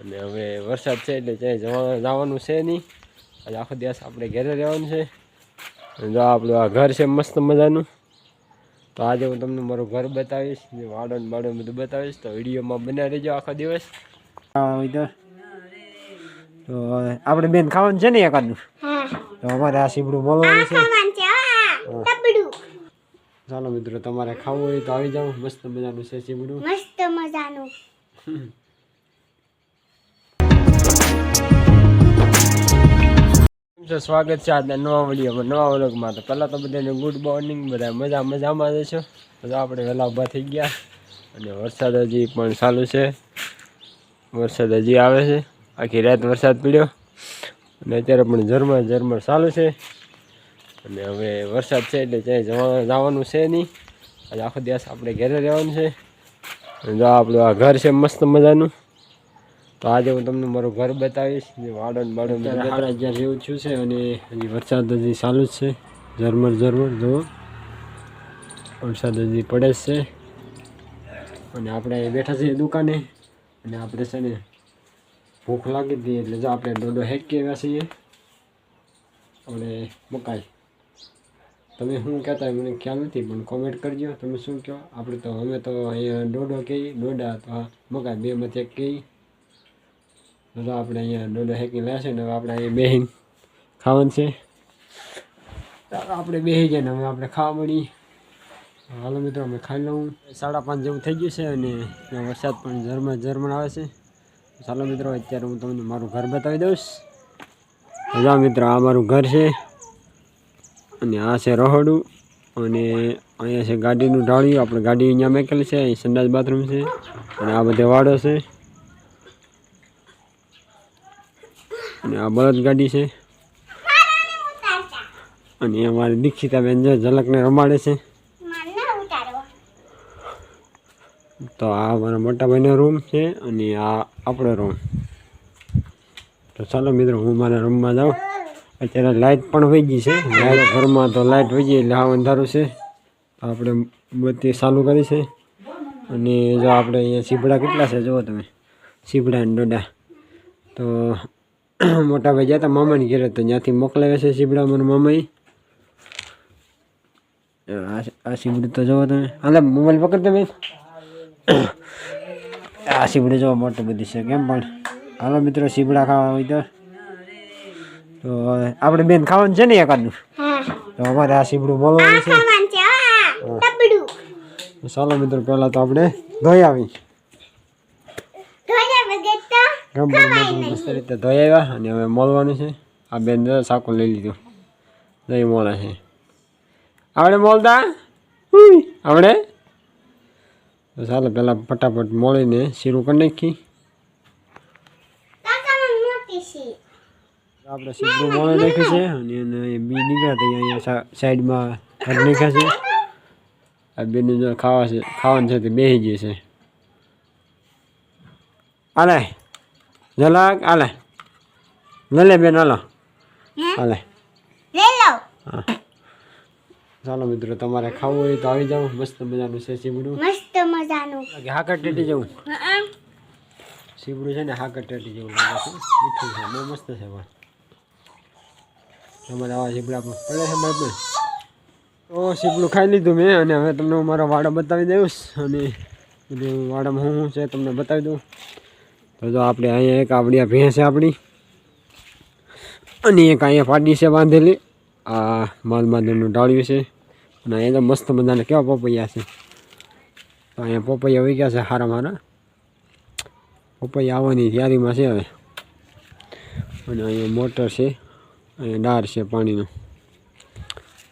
અને હવે વરસાદ છે એટલે ક્યાંય જવા જવાનું છે નહીં. આજે આખો દિવસ આપણે ઘરે રહેવાનું છે. અને જો આપણું આ ઘર છે મસ્ત મજાનું. તો આજે હું તમને મારું ઘર બતાવીશ ને વાડો ને બાડો બધું બતાવીશ. તો વિડીયોમાં બન્યા રહેજો આખો દિવસ. તો. આપણે બેન ખાવાનું છે ને એકાદનું તો અમારે આ સીબડું બોલવાનું છે. ચાલો મિત્રો તમારે ખાવું હોય તો આવી જાઓ. મસ્ત મજાનું છે સીબડું. મસ્ત મજાનું. છો સ્વાગત છે આજના નવા વિડીયોમાં. નવા વ્લોગમાં તો પહેલાં તો બધાને ગુડ મોર્નિંગ બધા મજા, મજામાં જ છો તો આપણે વહેલા ઊભા થઈ ગયા અને વરસાદ હજી પણ ચાલુ છે. વરસાદ હજી આવે છે. આખી રાત વરસાદ પડ્યો અને અત્યારે પણ ઝરમર ઝરમર ચાલુ છે. અને હવે વરસાદ છે એટલે ક્યાંય જવા, જવાનું છે નહીં. આજે આખો દિવસ આપણે ઘરે રહેવાનું છે. જો આપણું આ ઘર છે મસ્ત મજાનું. તો આજે હું તમને મારું ઘર બતાવીશ જે વાડો ને બાડો ને બધું સાડા અગિયાર જેવું થયું છે અને હજી વરસાદ હજી ચાલુ જ છે. ઝરમર ઝરમર જુઓ. વરસાદ હજી પડે જ છે. અને આપણે બેઠા છીએ દુકાને. અને આપણે છે ને ભૂખ લાગી હતી એટલે જો આપણે ડોડો હેકી આવ્યા છીએ. અને મકાઈ. તમે શું કહેતા મને ખ્યાલ નથી પણ કોમેન્ટ કરજો. તમે શું કહો? આપણે તો અમે તો અહીંયા ડોડો કહીએ ડોડા તો મકાઈ. બેમાંથી એક કહીએ. તો આપણે અહીંયા ડોડો હેકી લેશે ને હવે આપણે અહીંયા બેહીને ખાવાનું છે. આપણે બેસી જાય ને હવે આપણે ખાવા મળી હાલો મિત્રો, અમે ખાઈ લઉં. સાડા પાંચ જેવું થઈ ગયું છે અને વરસાદ પણ ઝરમર ઝરમર આવે છે. ચાલો મિત્રો, અત્યારે હું તમને મારું ઘર બતાવી દઉં જા મિત્રો, આ મારું ઘર છે અને આ છે રહોડું અને અહીંયા છે ગાડીનું ઢાળિયું. આપણે ગાડી અહીંયા મેકેલી છે અહીં સંડાસ બાથરૂમ છે અને આ બધે વાડો છે. અને આ બળદ ગાડી છે. અને અમારી દીક્ષિતા બેન જે ઝલકને રમાડે છે. તો આ મારા મોટા ભાઈનો રૂમ છે અને આ આપણો રૂમ તો ચાલો મિત્રો, હું મારા રૂમમાં જાઉં. અત્યારે લાઇટ પણ વહી ગઈ છે. લાઇટ ઘરમાં તો લાઇટ વહી ગઈ એટલે આ અંધારું છે. તો આપણે બત્તી ચાલુ કરી છે. અને જો આપણે અહીંયા સીપડા કેટલા છે, જુઓ તમે. સીપડા અને ડોડા તો મોટા ભાઈ જતા મામાની ઘેરે તો ત્યાંથી મોકલાવે છે સીપડા મારા મામાએ. આ આ તો જુઓ તમે. હાલે મોબાઈલ પકડ બેન. આ સીબડી જોવા મોટું બધી છે કેમ પણ. હાલો મિત્રો સીબડા ખાવા હોય તો. તો આપણે બેન ખાવાનું છે ને એકાદનું તો અમારે આ સીબડું બોલવાનું છે. ચાલો મિત્રો પહેલાં તો આપણે ધોઈ આવી મસ્ત રીતે ધોઈ આવ્યા અને હવે મોલવાનું છે આ બેન સાકો લઈ લીધું દહીં મોલે છે આપણે મોલતા આપણે તો ચાલો પહેલાં ફટાફટ મોળીને શીરું કરી નાખી આપણે સીધું મોળી નાખ્યું છે અને એને બી નીકળ્યા હતા અહીંયા સાઈડમાં કાઢી નાખ્યા છે આ બેનું જો ખાવા છે ખાવાનું છે તે બેસી ગયું છે આલે ઝલક આલે લે બેન હાલો. હાલે ચાલો મિત્રો તમારે ખાવું હોય તો આવી જાઓ. મસ્ત મજાનું છે સીબડું. મસ્ત મજાનું. હાકર ટેટી જેવું. હા સીબડું છે ને હાકર ટેટી જેવું લાગે છે. મીઠું છે બહુ મસ્ત છે પણ તમારે આવા સીબડા પણ પડે છે પણ. તો સીબડું ખાઈ લીધું મેં અને હવે તમને હું મારો વાડો બતાવી દઈશ. અને બધું વાડામાં શું છે તમને બતાવી દઉં. તો જો આપણે અહીંયા એક આપણી ભેંસ છે આપણી. અને એક અહીંયા ફાટી છે બાંધેલી. આ માલ બાંધેલું ડાળ્યું છે. અને અહીંયા તો મસ્ત મજાને કેવા પપૈયા છે. તો અહીંયા પપૈયા વહી ગયા છે સારા મારા. પપૈયા આવવાની તૈયારીમાં છે હવે. અને અહીંયા મોટર છે. અહીંયા ડાર છે પાણીનો.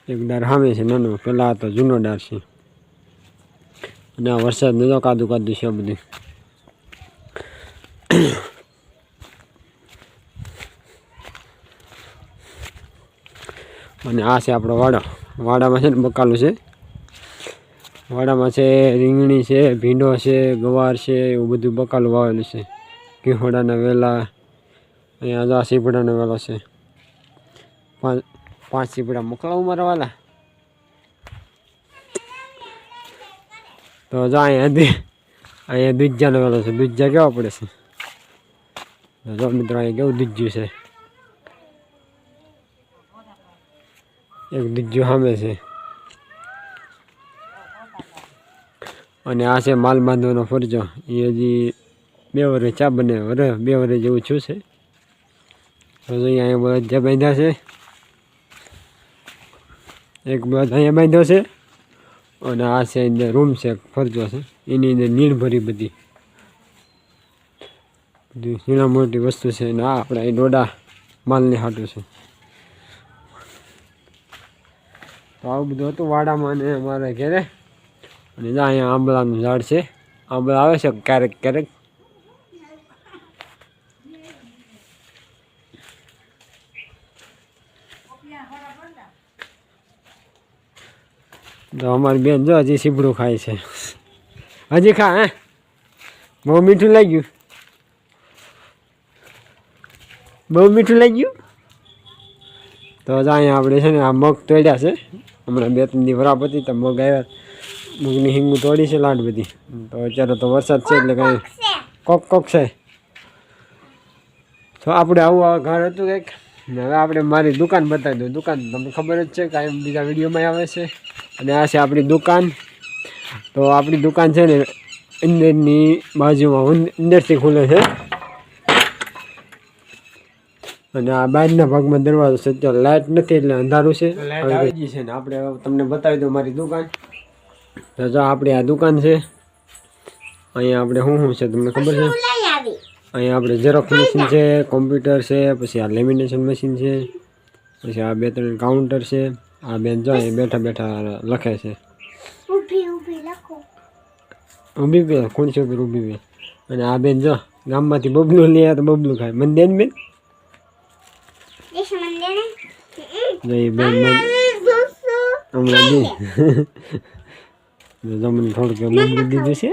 એક ડાર સામે છે નાનો. પહેલાં તો જૂનો ડાર છે. અને આ વરસાદ નતો કાદું કાદું છે આ બધું. અને આ છે આપણો વાડો. વાડામાં છે ને બકાલું છે. વાડામાં છે રીંગણી છે, ભીંડો છે, ગવાર છે, એવું બધું બકાલું વાવેલું છે. ઘીહોડાના વેલા, અહીંયા આ સીપડાનો વેલો છે. પાંચ પાંચ સીપડા મોકલાવું મારા વાલા. તો જો અહીંયા અહીંયા દૂધજાનો વેલો છે. દૂધજા કેવા પડે છે? જો મિત્રો, અહીંયા કેવું દીજ્યું છે? એક દીજ્યું સામે છે. અને આ છે માલ બાંધવાનો ફરજો. એ હજી બે વરે ચા બને વરે બે વરે જેવું છું. છે તો અહીંયા બધા બાંધ્યા છે. એક બધા અહીંયા બાંધ્યો છે. અને આ છે અંદર રૂમ છે ફરજો છે. એની અંદર નીણ ભરી બધી. ઝીણા મોટી વસ્તુ છે. અને આ આપણે અહીં ડોડા માલને હાટું છે. તો આવું બધું હતું વાડામાં અને અમારે ઘેરે. અને જ્યાં અહીંયા આંબળાનું ઝાડ છે. આંબળા આવે છે ક્યારેક ક્યારેક. તો અમારી બેન જો હજી સીબડું ખાય છે. હજી ખા, હે? બહુ મીઠું લાગ્યું. બહુ મીઠું લાગ્યું? તો જ અહીંયા આપણે છે ને આ મગ તોડ્યા છે. હમણાં બે ત્રણ દી વરાપ હતી તો મગ આવ્યા. મગની હિંગું તોડી છે લાડ બધી. તો અત્યારે તો વરસાદ છે એટલે કાંઈ કોક કોક છે. તો આપણે આવું આ ઘર હતું કંઈક. ને હવે આપણે મારી દુકાન બતાવી દઉં. દુકાન તમને ખબર જ છે કાંઈ બીજા વિડીયોમાં આવે છે. અને આ છે આપણી દુકાન. તો આપણી દુકાન છે ને અંદરની બાજુમાં અંદરથી ખુલે છે. અને આ બહારના ભાગમાં દરવાજો છે ત્યાં લાઇટ નથી એટલે અંધારું છે. આવી ગઈ છે ને આપણે તમને બતાવી દઉં મારી દુકાન. તો જો આપણી આ દુકાન છે. અહીંયા આપણે શું શું છે તમને ખબર છે? અહીંયા આપણે ઝેરોક્સ મશીન છે કોમ્પ્યુટર છે પછી આ લેમિનેશન મશીન છે પછી આ બે ત્રણ કાઉન્ટર છે. આ બેન જો અહીં બેઠા બેઠા લખે છે. ઊભી ઊભી લખો. ઊભી બે ખુરશી ઉપર ઊભી બે? અને આ બેન જો ગામમાંથી બબલું લે તો બબલું ખાય. મને દેન બેન. દેશ મંદિર? જો એ બેન મને હમણાં દે થોડુંક બબલું દીધું છે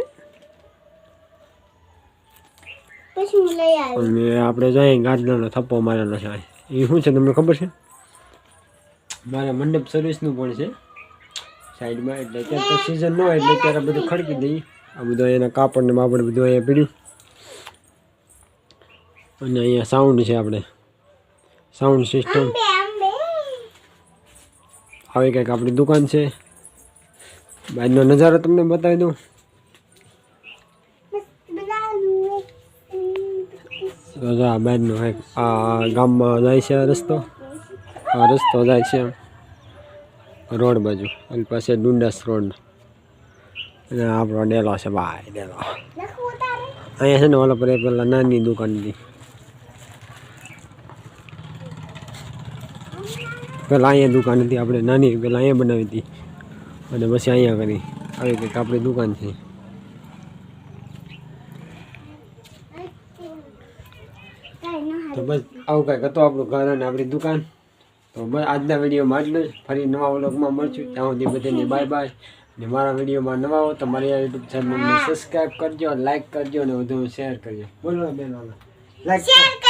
અને આપણે જોઈએ ગાજરનો થપ્પો મારેલો છે એ શું છે તમને ખબર છે? મારે મંડપ સર્વિસનું પણ છે. સાઈડમાં એટલે અત્યારે તો સિઝન ન હોય એટલે અત્યારે બધું ખડકી દઈએ. આ બધું એના કાપડ ને બાપડ બધું અહીંયા પીડ્યું. અને અહીંયા સાઉન્ડ છે આપણે. સાઉન્ડ સિસ્ટમ આવી કંઈક આપણી દુકાન છે. બહારનો નજારો તમને બતાવી દઉં. બહારનો કંઈક આ ગામમાં જાય છે આ રસ્તો. આ રસ્તો જાય છે રોડ બાજુ અને પાસે ડુંડાસ રોડ. અને આપણો ડેલો છે ભાઈ ડેલો. અહીંયા છે ને ઓલા પર પેલા નાની દુકાન હતી પેલા અહીંયા દુકાન હતી આપણે નાની પહેલાં અહીંયા બનાવી હતી. અને પછી અહીંયા કરી. આવી કંઈક આપણી દુકાન છે. તો બસ આવું કંઈક હતું આપણું ઘર અને આપણી દુકાન. તો બસ આજના વિડીયોમાં આટલું જ. ફરી નવા વ્લોગમાં મળશું. ત્યાં સુધી બધાને બાય બાય. ને મારા વિડીયોમાં નવા હો તો મારી યુટ્યુબ ચેનલને સબસ્ક્રાઈબ કરજો લાઈક કરજો અને વધુ શેર કરજો. બોલો બેન લાઈક